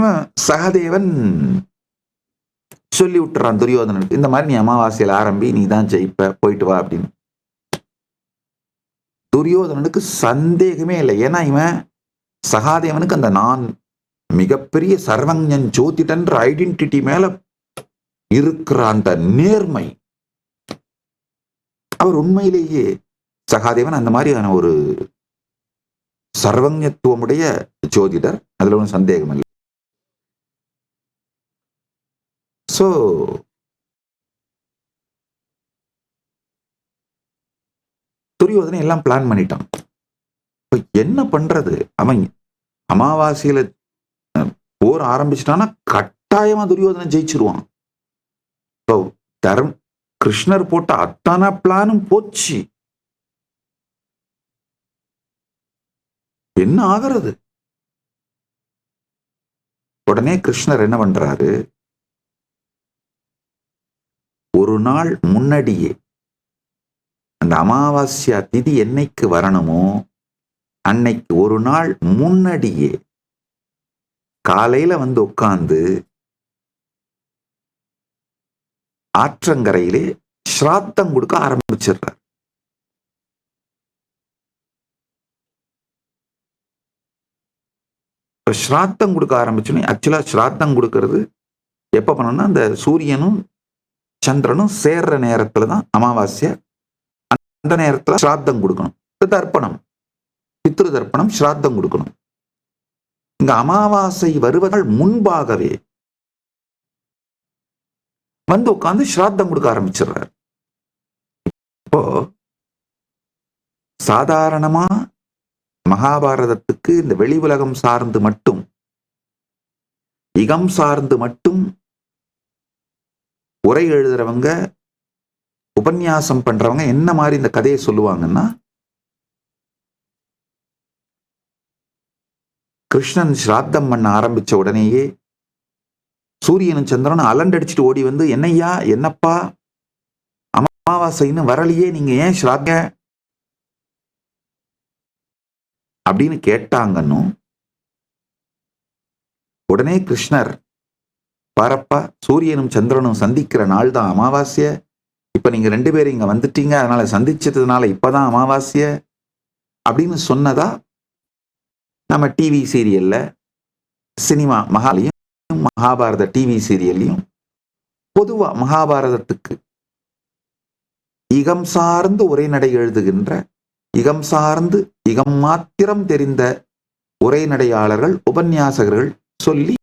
இவன் சகதேவன். சொல்லி விட்டுறான் துரியோதனனுக்கு. இந்த மாதிரி நீ அமாவாசையில் ஆரம்பி நீ தான் ஜெயிப்ப போயிட்டு வா அப்படின்னு. துரியோதனனுக்கு சந்தேகமே இல்லை. ஏன்னா இவன் சகாதேவனுக்கு அந்த நான் மிகப்பெரிய சர்வஞன் ஜோதிடன்ற ஐடென்டிட்டி மேல இருக்கிற அந்த நேர்மை. அவர் உண்மையிலேயே சகாதேவன் அந்த மாதிரியான ஒரு சர்வஞத்துவமுடைய ஜோதிடர். அதுல ஒன்றும் சந்தேகம் இல்லை ஸோ துரியோதனை எல்லாம் பிளான் பண்ணிட்டான். இப்போ என்ன பண்றது? அவன் அமாவாசையில போர் ஆரம்பிச்சிட்டான்னா கட்டாயமா துரியோதனை ஜெயிச்சிருவான். இப்போ தர்ம கிருஷ்ணர் போட்ட அத்தனை பிளானும் போச்சு. என்ன ஆகிறது? உடனே கிருஷ்ணர் என்ன பண்றாரு? ஒரு நாள் முன்னாடியே அந்த அமாவாஸ்யா திதி என்னைக்கு வரணுமோ அன்னைக்கு ஒரு நாள் முன்னாடியே காலையில வந்து உட்காந்து ஆற்றங்கரையிலே ஸ்ராத்தம் கொடுக்க ஆரம்பிச்சிடுறார். ஸ்ராத்தம் கொடுக்க ஆரம்பிச்சோன்னே ஆக்சுவலா ஸ்ராத்தம் கொடுக்கறது எப்ப பண்ணணும்னா அந்த சூரியனும் சந்திரனும் சேர்ற நேரத்துல தான் அமாவாசையை அந்த நேரத்துல ஸ்ராத்தம் கொடுக்கணும். தர்ப்பணம் பித்ரு தர்ப்பணம் ஸ்ராத்தம் கொடுக்கணும். இங்க அமாவாசை வருவதால் முன்பாகவே வந்து உட்கார்ந்து ஸ்ராத்தம் கொடுக்க ஆரம்பிச்சிடுறார். இப்போ சாதாரணமா மகாபாரதத்துக்கு இந்த வெளி உலகம் சார்ந்து மட்டும் இகம் சார்ந்து மட்டும் உரை எழுதுறவங்க உபன்யாசம் பண்றவங்க என்ன மாதிரி இந்த கதையை சொல்லுவாங்கன்னா கிருஷ்ணன் ஸ்ராத்தம் பண்ண ஆரம்பிச்ச உடனேயே சூரியனும் சந்திரனும் அலண்டடிச்சிட்டு ஓடி வந்து என்னையா என்னப்பா? அமாவாசைன்னு வரலையே நீங்க ஏன் ஸ்ராத்த? அப்படின்னு கேட்டாங்கன்னும் உடனே கிருஷ்ணர் பாரப்பா சூரியனும் சந்திரனும் சந்திக்கிற நாள் தான் அமாவாசையை இப்ப நீங்க ரெண்டு பேரும் இங்க வந்துட்டீங்க அதனால சந்திச்சதுனால இப்பதான் அமாவாசையை அப்படின்னு சொன்னதா நம்ம டிவி சீரியல்ல சினிமா மகாலையும் மகாபாரத டிவி சீரியல்லையும் பொதுவா மகாபாரதத்துக்கு இகம் சார்ந்து உரைநடை எழுதுகின்ற இகம் சார்ந்து இகம் மாத்திரம் தெரிந்த உரைநடையாளர்கள் உபன்யாசகர்கள் சொல்லி